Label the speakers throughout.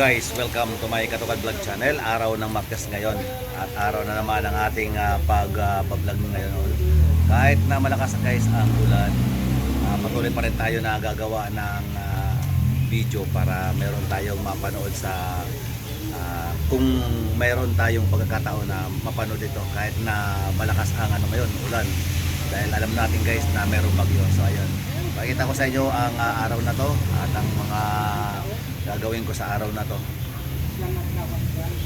Speaker 1: guys, welcome to my Katugad Vlog channel. Araw ng Martes ngayon at araw na naman ang ating uh, pag-vlog ngayon. Kahit na malakas guys ang ulan, ah, patuloy pa rin tayo na gagawa ng ah, video para meron tayong mapanood sa ah, kung meron tayong pagkakataon na mapanood ito kahit na malakas ang ano ngayon, ulan. Dahil alam natin guys na merong bagyo. So ayun, pakita ko sa inyo ang ah, araw na to at ang mga gagawin ko sa araw na to.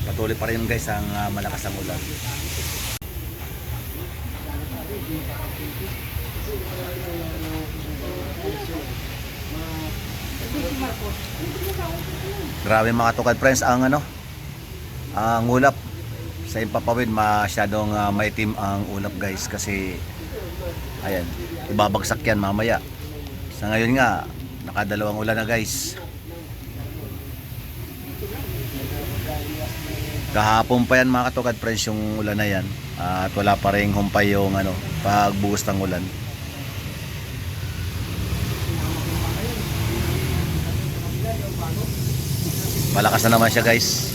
Speaker 1: Patuloy pa rin guys ang ah, malakas ang ulan. Grabe mga tukad friends ang ano ang ulap sa Impapawid masyadong uh, maitim ang ulap guys kasi ayan ibabagsak yan mamaya sa ngayon nga nakadalawang ulan na guys kahapon pa yan mga katukad friends yung ulan na yan. At wala pa rin humpay yung ano pagbuhos ng ulan. Malakas na naman siya guys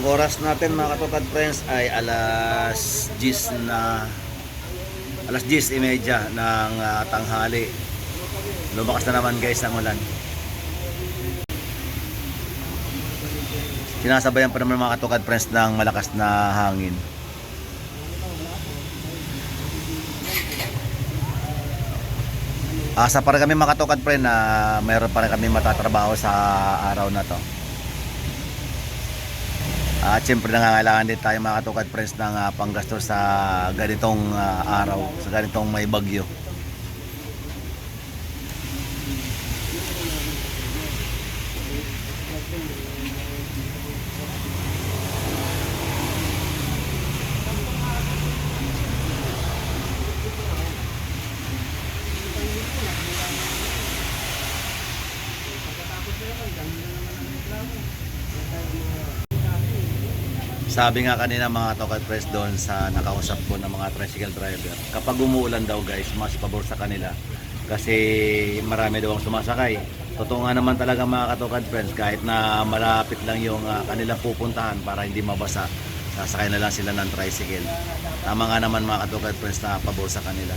Speaker 1: Ang oras natin mga katupad friends ay alas 10 na alas 10 imedya ng ah, tanghali. Lumakas na naman guys ang ulan. Sinasabayan pa naman mga katukad friends ng malakas na hangin. Asa rin kami mga katukad friend na mayroon pa rin kami matatrabaho sa araw na to. At syempre nangangailangan din tayo mga katukad friends ng uh, panggastos sa ganitong ah, araw, sa ganitong may bagyo. Sabi nga kanina mga tokad press doon sa nakausap ko ng mga tricycle driver, kapag umuulan daw guys, mas pabor sa kanila kasi marami daw ang sumasakay. Totoo nga naman talaga mga katokad friends, kahit na malapit lang yung uh, kanilang pupuntahan para hindi mabasa, sasakay na lang sila ng tricycle. Tama nga naman mga katokad friends na pabor sa kanila.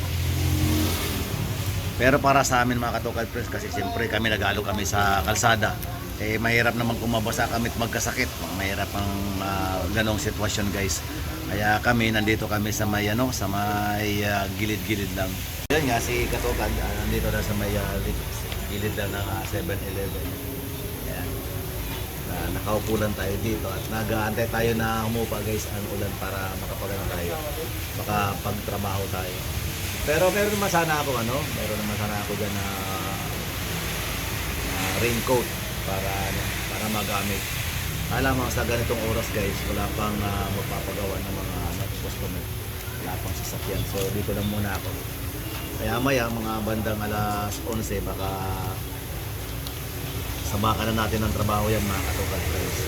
Speaker 1: Pero para sa amin mga katokad friends, kasi siyempre kami nagalo kami sa kalsada, eh mahirap naman kung mabasa kami at magkasakit. Mahirap ang ah, ganong sitwasyon guys. Kaya kami nandito kami sa may ano, sa may ah, gilid-gilid lang. Yan nga si Katokan ah, nandito na sa may li- gilid lang ng ah, 7-Eleven. Ayan. Ah, nakaupo lang tayo dito at nag-aantay tayo na umupa guys ang ulan para makapagano tayo. Makapagtrabaho tayo. Pero meron naman sana ako ano, meron naman sana ako dyan na ah, raincoat para ano, para magamit. Alam mo sa ganitong oras guys, wala pang ah, magpapagawa ng mga ano, customer. Wala pang sasakyan. So dito lang muna ako. Kaya maya mga bandang alas 11 baka sabakan na natin ng trabaho yan mga katukan friends.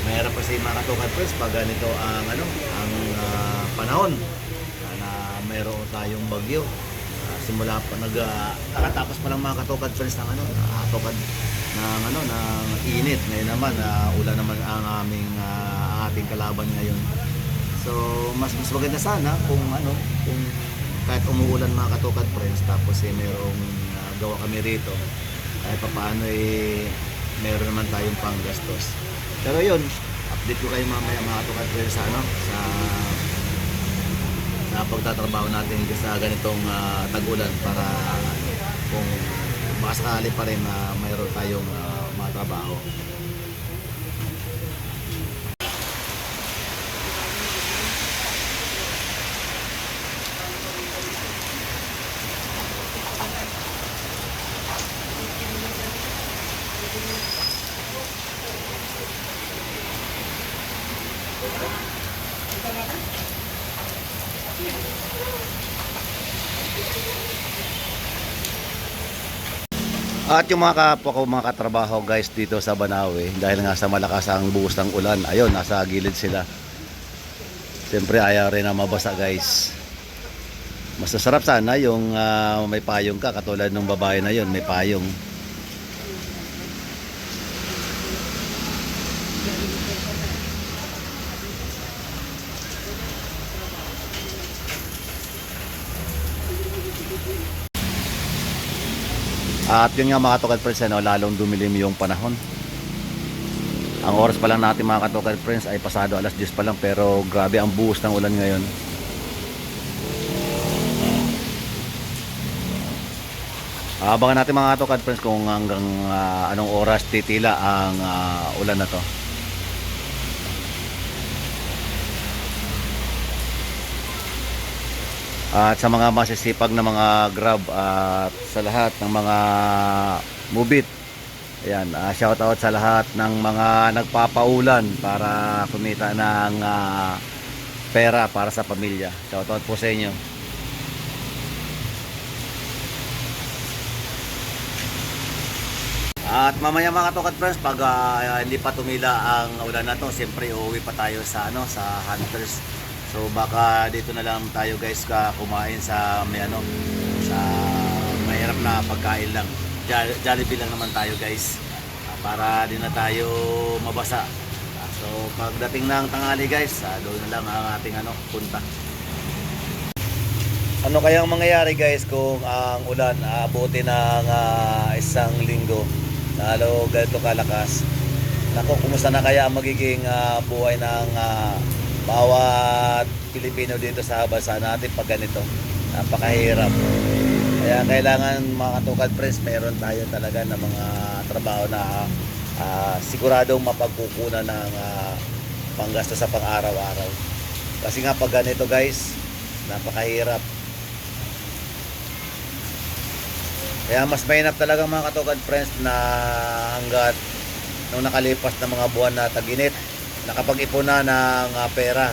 Speaker 1: Mahirap kasi mga katukan friends pag ganito ang ano, ang ah, panahon ah, na mayroon tayong bagyo simula pa nag uh, pa lang mga katokad friends ng ano nakatokad ng ano ng init. Ngayon naman uh, ulan naman ang aming ah, ating kalaban ngayon. So mas mas maganda sana kung ano kung kahit umuulan mga katokad friends tapos eh merong ah, gawa kami rito kahit papaano eh meron naman tayong panggastos. Pero yun update ko kayo mamaya mga katokad friends sa ano sa na pagtatrabaho natin sa ganitong ah, tag-ulan para kung makasakali pa rin na mayroon tayong uh, mga At yung mga kapwa ko, mga katrabaho guys dito sa Banawe, dahil nga sa malakas ang buhos ng ulan, ayun, nasa gilid sila. Siyempre ayaw rin na mabasa guys. Mas masarap sana yung ah, may payong ka, katulad ng babae na yun, may payong. At yun nga mga katukad friends, ano, lalong dumilim yung panahon. Ang oras pa lang natin mga katukad friends ay pasado alas 10 pa lang pero grabe ang buhos ng ulan ngayon. Abangan natin mga katukad friends kung hanggang ah, anong oras titila ang ah, ulan na to. At sa mga masisipag na mga grab at sa lahat ng mga mubit. Ayan, ah, shout out sa lahat ng mga nagpapaulan para kumita ng ah, pera para sa pamilya. Shout out po sa inyo. At mamaya mga tukad friends, pag ah, hindi pa tumila ang ulan na to, siyempre uuwi pa tayo sa ano sa Hunters. So baka dito na lang tayo guys ka kumain sa may ano sa mahirap na pagkain lang. Jo- Jollibee lang naman tayo guys. Para di na tayo mabasa. So pagdating ng tanghali guys, ah, doon na lang ang ating ano punta. Ano kayang mangyayari guys kung ang ulan aabutin ng ah, isang linggo? Lalo ganito kalakas. Nako, kumusta na kaya ang magiging ah, buhay ng ah, bawat Pilipino dito sa bansa natin pag ganito? Napakahirap. Kaya kailangan mga katukad friends, meron tayo talaga ng mga trabaho na ah, siguradong mapagkukunan ng ah, panggasto sa pang-araw-araw. Kasi nga pag ganito guys, napakahirap. Kaya mas mainap talaga mga katukad friends na hanggat nung nakalipas na mga buwan na taginit, nakapag-ipon na ng ah, pera.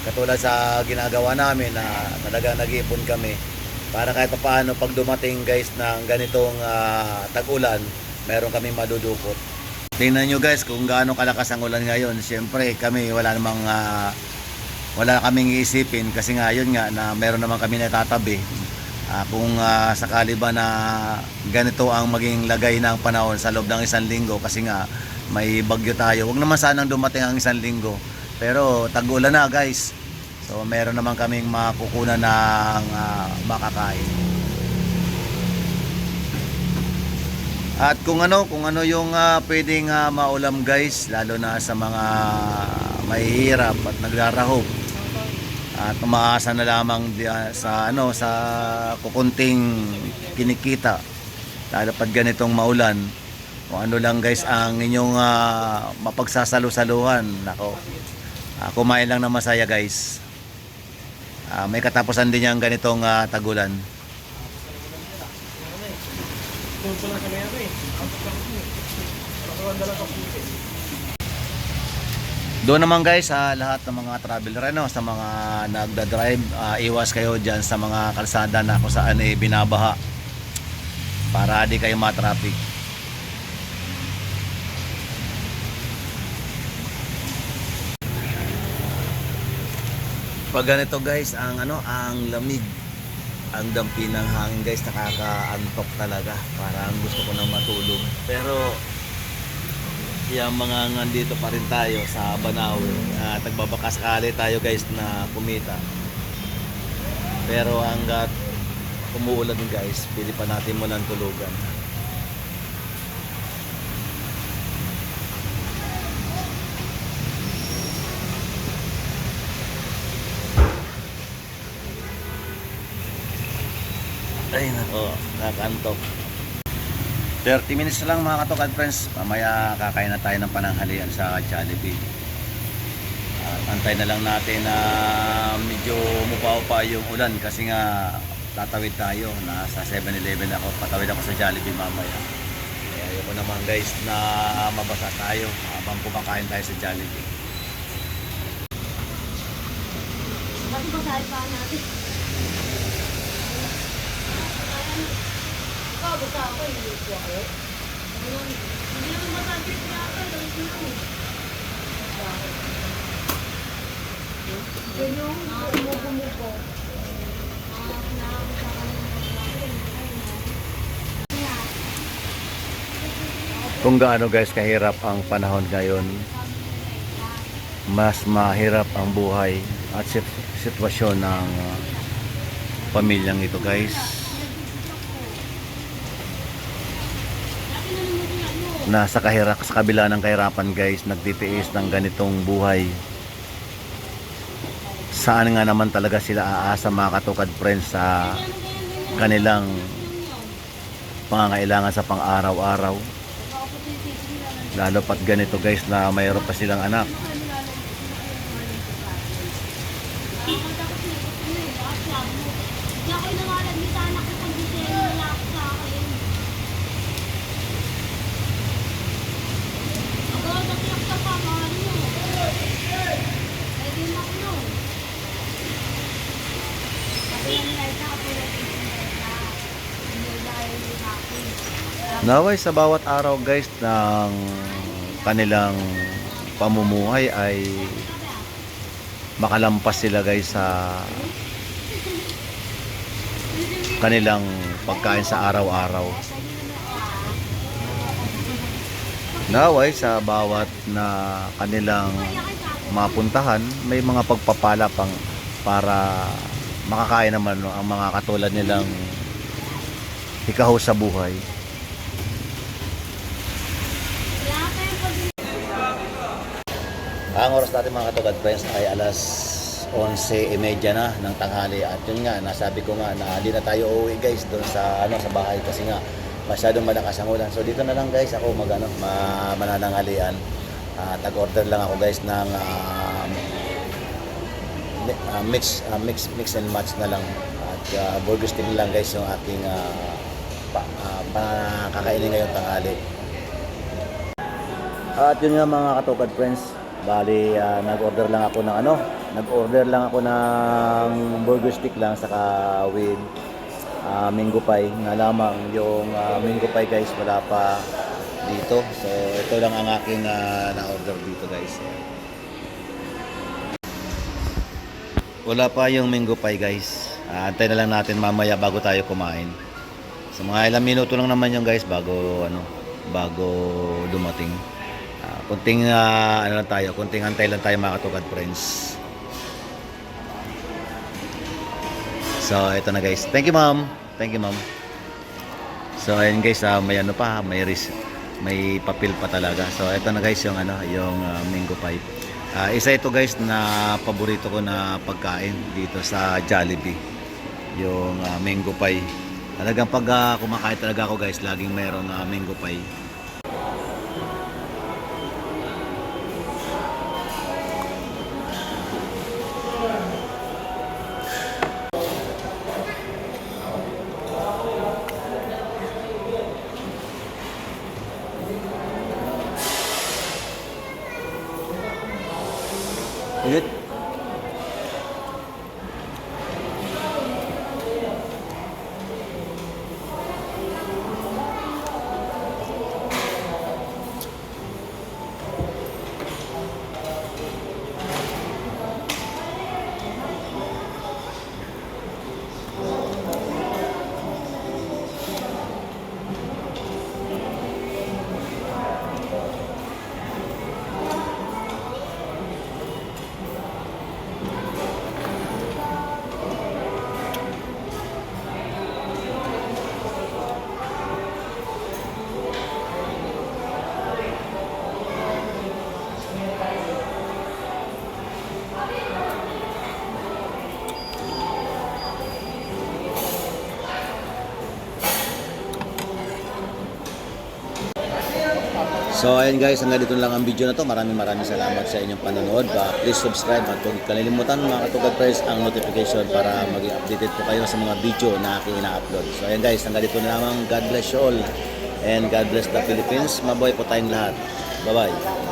Speaker 1: Katulad sa ginagawa namin na talaga nag-iipon kami para kahit paano pag dumating guys ng ganitong ah, tag-ulan, meron kaming madudukot. Tingnan nyo guys kung gaano kalakas ang ulan ngayon. Siyempre kami wala namang ah, wala kaming iisipin kasi nga yun nga na meron naman kami natatabi. Ah, kung ah, sakali ba na ganito ang maging lagay ng panahon sa loob ng isang linggo kasi nga may bagyo tayo. Huwag naman sanang dumating ang isang linggo. Pero tag-ulan na guys. So meron naman kaming makukunan ng ah, makakain. At kung ano, kung ano yung ah, pwedeng ah, maulam guys, lalo na sa mga mahihirap at nagrarahop. At umaasa na lamang sa ano sa kukunting kinikita. Lalo pag ganitong maulan, kung ano lang guys ang inyong ah, mapagsasalu-saluhan. Nako. ah, kumain lang na masaya guys. Ah, may katapusan din yung ganitong ah, tagulan. Doon naman guys sa lahat ng mga traveler ano, sa mga nagda-drive, ah, iwas kayo diyan sa mga kalsada na kung saan eh binabaha para di kayo matraffic. Pag ganito guys, ang ano, ang lamig, ang dampi ng hangin guys, nakakaantok talaga. Parang gusto ko nang matulog. Pero yung mga nandito pa rin tayo sa Banawe at nagbabaka sakali tayo guys na kumita pero hanggat umuulan guys pili pa natin mo ng tulugan ay nako nakakantok 30 minutes lang mga katokad friends. Mamaya kakain na tayo ng pananghalian sa Jollibee. At antay na lang natin na medyo mupaw pa yung ulan kasi nga tatawid tayo. Nasa 7-Eleven ako. Patawid ako sa Jollibee mamaya. Kaya ayoko naman guys na mabasa tayo habang kumakain tayo sa Jollibee.
Speaker 2: Bakit ba sa pa natin? Basta ako, hindi ko ako. Ayun, Hindi naman matagit niya ako, alam ko lang. Yan yung bumubo-bumubo. Ah,
Speaker 1: Kung gaano guys kahirap ang panahon ngayon, mas mahirap ang buhay at sit- sitwasyon ng uh, pamilyang ito guys. Nasa kahirap sa kabila ng kahirapan guys, nagtitiis ng ganitong buhay. Saan nga naman talaga sila aasa mga katukad friends sa kanilang pangangailangan sa pang-araw-araw. Lalo pat ganito guys na mayroon pa silang anak.
Speaker 2: Hindi ako inawalan ni sa anak ko pag disenyo wala ako sa akin. Ako, natiyak sa pamahal mo. Pwede na ko nun. Kasi yung light ako, pero hindi dahil sa akin.
Speaker 1: Naway sa bawat araw guys ng kanilang pamumuhay ay makalampas sila guys sa kanilang pagkain sa araw-araw. Naway sa bawat na kanilang mapuntahan may mga pagpapala pang para makakain naman ang mga katulad nilang ikaw sa buhay.
Speaker 2: Kaya tayo pag
Speaker 1: Ang oras natin mga katugad friends ay alas 11.30 na ng tanghali at yun nga nasabi ko nga na hindi na tayo uuwi guys doon sa ano sa bahay kasi nga masyadong malakas ang ulan. So dito na lang guys ako mag ano, ma mananangalian. At nag-order lang ako guys ng ah, mi- ah, mix ah, mix mix and match na lang at uh, burger stick lang guys yung aking uh, pa, ah, pakakainin ngayong tanghali. At yun nga mga katupad friends, bali ah, nag-order lang ako ng ano, nag-order lang ako ng burger stick lang saka with ah, mango pie na lamang yung ah, mango pie guys wala pa dito. So ito lang ang aking ah, na-order dito guys. Wala pa yung mango pie guys. Ah, antay na lang natin mamaya bago tayo kumain. Sa mga ilang minuto lang naman yung guys bago ano, bago dumating. Kunting ah, ano lang tayo, kunting antay lang tayo mga katukad friends. So, ito na guys. Thank you, ma'am. Thank you, ma'am. So, ayun guys, ah, may ano pa, may ris may papel pa talaga. So, ito na guys yung ano, yung ah, mango pie. Ah, isa ito guys na paborito ko na pagkain dito sa Jollibee. Yung ah, mango pie. Talagang pag ah, kumakain talaga ako guys, laging mayroong ah, mango pie. So ayun guys, hanggang dito lang ang video na to. Maraming maraming salamat sa inyong panonood. Uh, please subscribe at huwag kalilimutan mga katugad press ang notification para maging updated po kayo sa mga video na aking ina-upload. So ayun guys, hanggang dito na lamang. God bless you all. And God bless the Philippines. Mabuhay po tayong lahat. Bye-bye.